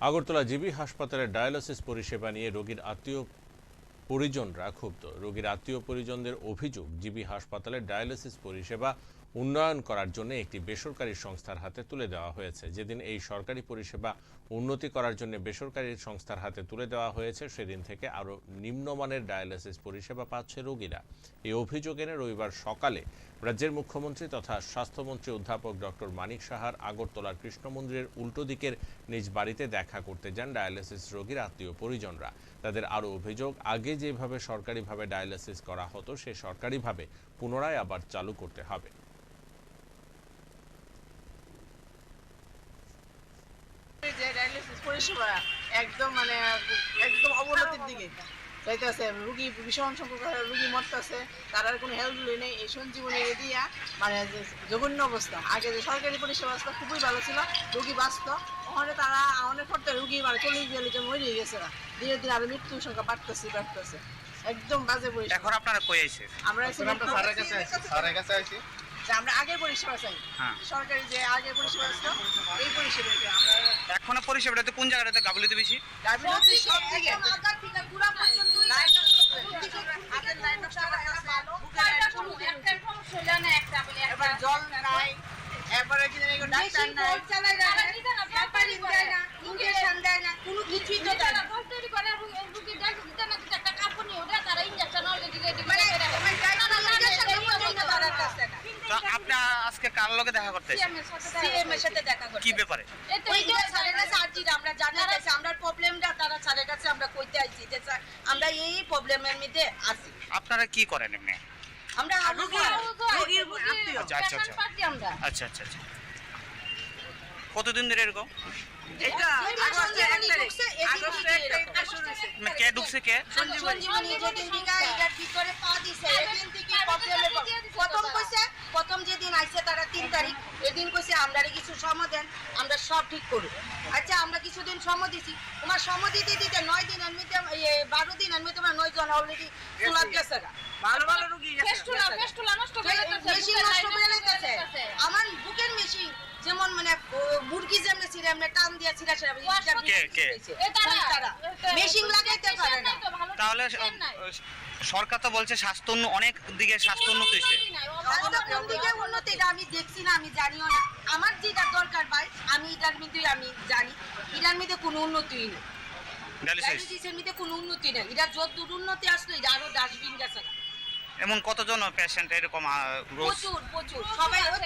Agartala GB হাসপাতালে dialysis পরিষেবা নিয়ে রোগীর আত্মীয় পরিজনরা ক্ষুব্ধ। রোগীর আত্মীয় পরিজনদের অভিযোগ, জিবি হাসপাতালে ডায়ালিসিস পরিষেবা উন্নয়ন করার জন্য একটি বেসরকারি সংস্থার হাতে তুলে দেওয়া হয়েছে। যেদিন এই সরকারি পরিষেবা উন্নতি করার জন্য বেসরকারি সংস্থার হাতে তুলে দেওয়া হয়েছে, সেদিন থেকে আরও নিম্নমানের ডায়ালিসিস পরিষেবা পাচ্ছে রোগীরা। এই অভিযোগ এনে রবিবার সকালে রাজ্যের মুখ্যমন্ত্রী তথা স্বাস্থ্যমন্ত্রী অধ্যাপক ডক্টর মানিক সাহার আগরতলার কৃষ্ণ মন্দিরের উল্টো দিকের নিজ বাড়িতে দেখা করতে যান ডায়ালিসিস রোগীর আত্মীয় পরিজনরা। তাদের আরও অভিযোগ, আগে যেভাবে সরকারিভাবে ডায়ালিসিস করা হতো, সে সরকারিভাবে পুনরায় আবার চালু করতে হবে এই যে ডায়ালিসিস পরিষেবা একদম মানে একদম অবনতির দিকে। যাইতেছে রুগী ভীষণ সংখ্যক রুগী মরতেছে তার আর কোনো হেল্প নেই। এই সঞ্জীবনী দিয়া মানে জঘন্য অবস্থা। আগে যে সরকারি পরিষেবা খুবই ভালো ছিল রুগী বাঁচত। ওখানে তারা অনেক করতে রুগী মানে চল্লিশ বিয়াল্লিশ জন মরে গেছে না দিনে দিনে আরও মৃত্যুর সংখ্যা বাড়তেছে বাড়তেছে। একদম বাজে পরিষেবা এখন আপনারা কই আইছে আমরা এসে স্যারের কাছে আইছি। স্যারের কাছে আইছি। যে আমরা আগের পরিষেবা চাই। হ্যাঁ। সরকারি যে আগের পরিষেবা ছিল এই পরিষেবা আমরা এখনও পরিষেবাটাতে কোন জায়গাটাতে গাবলিতে বেশি? সব লাইন হাতের লাইন নষ্ট। এবার জল নাই এবারে কি ডাক্তার নাই। আপনি আজকে কার লগে দেখা করতে আইছেন? কি ব্যাপারে? আমরা প্রবলেমটা তারা স্যারের কাছে আমরা কইতে আইছি যে স্যার আমরা এই প্রবলেমের মধ্যে আছি। আপনারা কি করেন এমনি? আমরা রোগী রোগীর আত্মীয়। আচ্ছা আচ্ছা আচ্ছা। আচ্ছা আচ্ছা আচ্ছা। কতদিন ধরে এরকম? এটা আগস্টে এক তারিখ। ঢুকছে, এদিন আগস্টে এক থেকে শুরু হয়েছে। কে ঢুকছে কে? সঞ্জীবনী যেদিন এটার ভিতরে পা দিছে এদিন থেকে প্রবলেমে প্রথম কইছে প্রথম যেদিন আইছে তারা তিন তারিখ এদিন কইছে আমরা কিছু সমাধান আমরা সব ঠিক করব। আচ্ছা আমরা কিছুদিন সময় দিছি। তোমার সময় দিতে দিতে নয় দিন এ, বারো দিন এমনি তোমার নয় জন অলরেডি তোলা গেছে। ভালো ভালো রুগী গেছে মেশিন নষ্ট করে আমার বুকের মেশিন যেমন মানে মুরগি যেমন ছিল এমনি টান দিয়া ছিড়া ছিড়া? মেশিন লাগাইতে পারে না। তাহলে সরকার তো বলছে স্বাস্থ্য অনেক দিকে স্বাস্থ্য উন্নত হয়েছে রাস্তা কোন দিকে উন্নতি এটা আমি দেখছি না আমি জানিও না। আমার যেটা দরকার ভাই আমি এটার মধ্যে আমি জানি এটার মধ্যে কোনো উন্নতি নেই। ডায়ালিসিস ডায়াবেটিসের মধ্যে কোনো উন্নতি নেই। এটা যত দূর উন্নতি আসলো এটা আরও ডাস্টবিন গেছে এমন কতজন পেশেন্ট এরকম প্রচুর প্রচুর। সবাই হয়তো